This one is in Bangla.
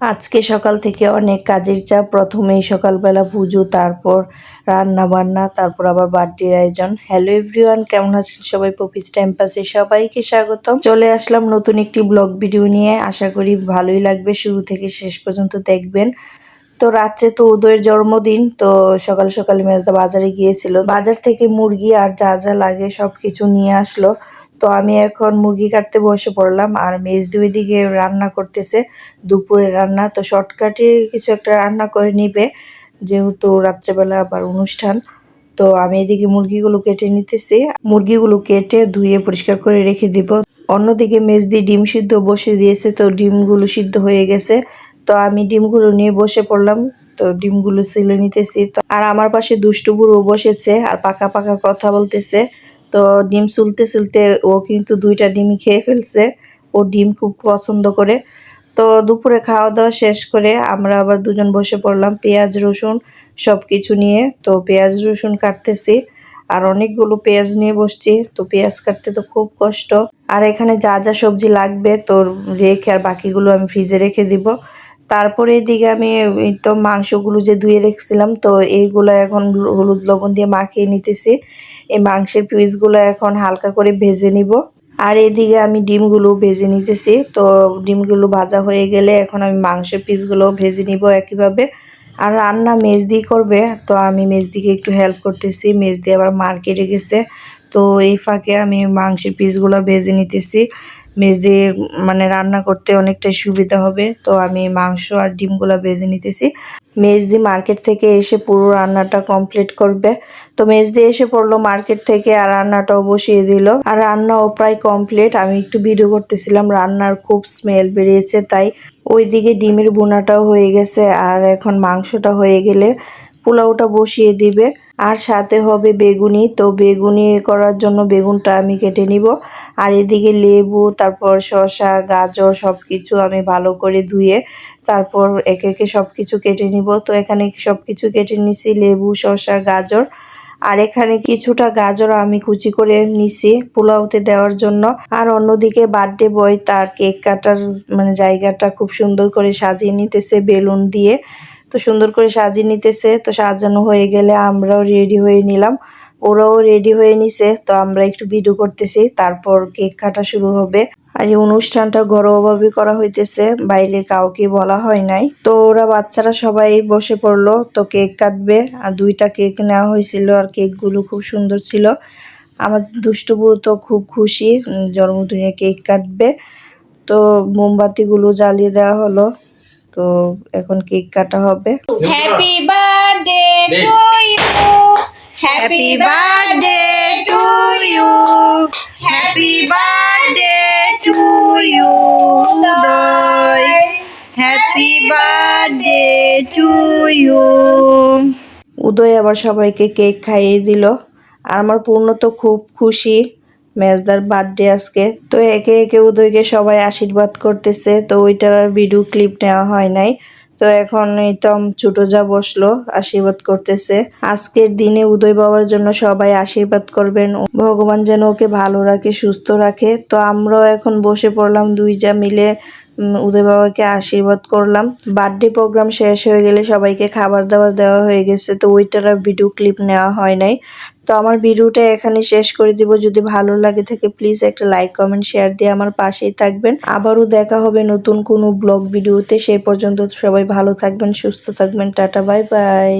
আজকে সকাল থেকে অনেক কাজের চাপ। প্রথমেই সকালবেলা পুজো, তারপর রান্না বান্না তারপর আবার বার্থডের আয়োজন। হ্যালো এভরিওয়ান কেমন আছেন সবাই? পপিস টাইম পাসে সবাইকে স্বাগতম। চলে আসলাম নতুন একটি ব্লগ ভিডিও নিয়ে। আশা করি ভালোই লাগবে। শুরু থেকে শেষ পর্যন্ত দেখবেন। তো রাত্রে তো উদয়ের জন্মদিন, তো সকাল সকাল মেজদা বাজারে গিয়েছিল। বাজার থেকে মুরগি আর যা যা লাগে সব কিছু নিয়ে আসলো। তো আমি এখন মুরগি কাটতে বসে পড়লাম আর মেজ দুই দিকে রান্না করতেছে, দুপুরে রান্না। তো শর্টকাটে কিছু একটা রান্না করে নিবে, যেহেতু রাত্রেবেলা আবার অনুষ্ঠান। তো আমি এদিকে মুরগিগুলো কেটে নিতেছি। মুরগিগুলো কেটে ধুয়ে পরিষ্কার করে রেখে দিব। অন্যদিকে মেজদি ডিম সিদ্ধ বসে দিয়েছে, তো ডিমগুলো সিদ্ধ হয়ে গেছে। তো আমি ডিমগুলো নিয়ে বসে পড়লাম, তো ডিমগুলো সিলে নিতেছি। তো আর আমার পাশে দুষ্টু বুড়ো বসেছে আর পাকা পাকা কথা বলতেছে। তো ডিম সুলতে সুলতে ও কিন্তু দুইটা ডিমই খেয়ে ফেলছে। ও ডিম খুব পছন্দ করে। তো দুপুরে খাওয়া দাওয়া শেষ করে আমরা আবার দুজন বসে পড়লাম পেঁয়াজ, রসুন সব কিছু নিয়ে। তো পেঁয়াজ, রসুন কাটতেছি আর অনেকগুলো পেঁয়াজ নিয়ে বসছি। তো পেঁয়াজ কাটতে তো খুব কষ্ট। আর এখানে যা যা সবজি লাগবে তো রেখে আর বাকিগুলো আমি ফ্রিজে রেখে দিব। তারপরে এদিকে আমি তো মাংসগুলো যে ধুয়ে রেখেছিলাম, তো এইগুলো এখন হলুদ লবণ দিয়ে মাখিয়ে নিতেছি। এই মাংসের পিসগুলো এখন হালকা করে ভেজে নিব। আর এদিকে আমি ডিমগুলো ভেজে নিতেছি, তো ডিমগুলো ভাজা হয়ে গেলে এখন আমি মাংসের পিসগুলো ভেজে নিব একইভাবে। আর রান্না মেজদি করবে, তো আমি মেজদিকে একটু হেল্প করতেছি। মেজদি আবার মার্কেটে গেছে, তো এই ফাঁকে আমি মাংসের পিসগুলো ভেজে নিতেছি। মেজদি মানে রান্না করতে অনেকটাই সুবিধা হবে। তো আমি মাংস আর ডিমগুলো ভেজে নিতেছি। মেজদি মার্কেট থেকে এসে পুরো রান্নাটা কমপ্লিট করবে। তো মেজদি এসে পড়ল মার্কেট থেকে আর রান্নাটাও বসিয়ে দিল। আর রান্নাও প্রায় কমপ্লিট। আমি একটু ভিডিও করতেছিলাম, রান্নার খুব স্মেল বেরিয়েছে, তাই ওইদিকে ডিমের বোনাটাও হয়ে গেছে। আর এখন মাংসটা হয়ে গেলে পোলাওটা বসিয়ে দিবে। আর সাথে হবে বেগুনি। তো বেগুনি করার জন্য বেগুনটা আমি কেটে নিব। আর এদিকে লেবু, তারপর শসা, গাজর সব কিছু আমি ভালো করে ধুয়ে তারপর একে একে সব কিছু কেটে নিব। তো এখানে সব কিছু কেটে নিছি, লেবু, শসা, গাজর। আর এখানে কিছুটা গাজর আমি কুচি করে নিছি পোলাওতে দেওয়ার জন্য। আর অন্যদিকে বার্থডে বয় তার কেক কাটার মানে জায়গাটা খুব সুন্দর করে সাজিয়ে নিতেছে বেলুন দিয়ে। তো সুন্দর করে সাজিয়ে নিতেছে। তো সাজানো হয়ে গেলে আমরাও রেডি হয়ে নিলাম। ওরাও রেডি হয়ে নিছে, তো আমরা একটু ভিডিও করতেছি, তারপর কেক কাটা শুরু হবে। আর এই অনুষ্ঠানটা ঘরোয়াভাবে করা হইতেছে, বাইরে কাউকে বলা হয় নাই। তো ওরা বাচ্চারা সবাই বসে পড়ল, তো কেক কাটবে, আর দুইটা কেক নেওয়া হয়েছিল, আর কেকগুলো খুব সুন্দর ছিল। আমার দুষ্টু তো খুব খুশি জন্মদিনে কেক কাটবে। তো মোমবাতিগুলো জ্বালিয়ে দেওয়া হলো। তো এখন কেক কাটা হবে। Happy birthday to you happy birthday to you happy birthday to you happy birthday to you Uday আবার সবাইকে কেক খাইয়ে দিল। আর আমার পূর্ণ তো খুব খুশি। মেজদার বার্থডে আজকে। তো একে একে উদয়কে সবাই আশীর্বাদ করতেছে, তো ওইটার আর ভিডিও ক্লিপ নেওয়া হয় নাই। তো এখন এই তো ছোট যা বসল, আশীর্বাদ করতেছে। আজকের দিনে উদয় বাবার জন্য সবাই আশীর্বাদ করবেন। ভগবান যেন ওকে ভালো রাখে, সুস্থ রাখে। তো আমরাও এখন বসে পড়লাম দুই যা মিলে উদয় বাবাকে আশীর্বাদ করলাম। বার্থডে প্রোগ্রাম শেষ হয়ে গেলে সবাইকে খাবার দাবার দেওয়া হয়ে গেছে, তো ওইটার আর ভিডিও ক্লিপ নেওয়া হয় নাই। তো আমার ভিডিওটা এখানে শেষ করে দিব। যদি ভালো লাগে থাকে প্লিজ একটা লাইক কমেন্ট শেয়ার দিয়ে আমার পাশেই থাকবেন। আবারও দেখা হবে নতুন কোনো ব্লগ ভিডিওতে সেই পর্যন্ত সবাই ভালো থাকবেন, সুস্থ থাকবেন। Tata bye bye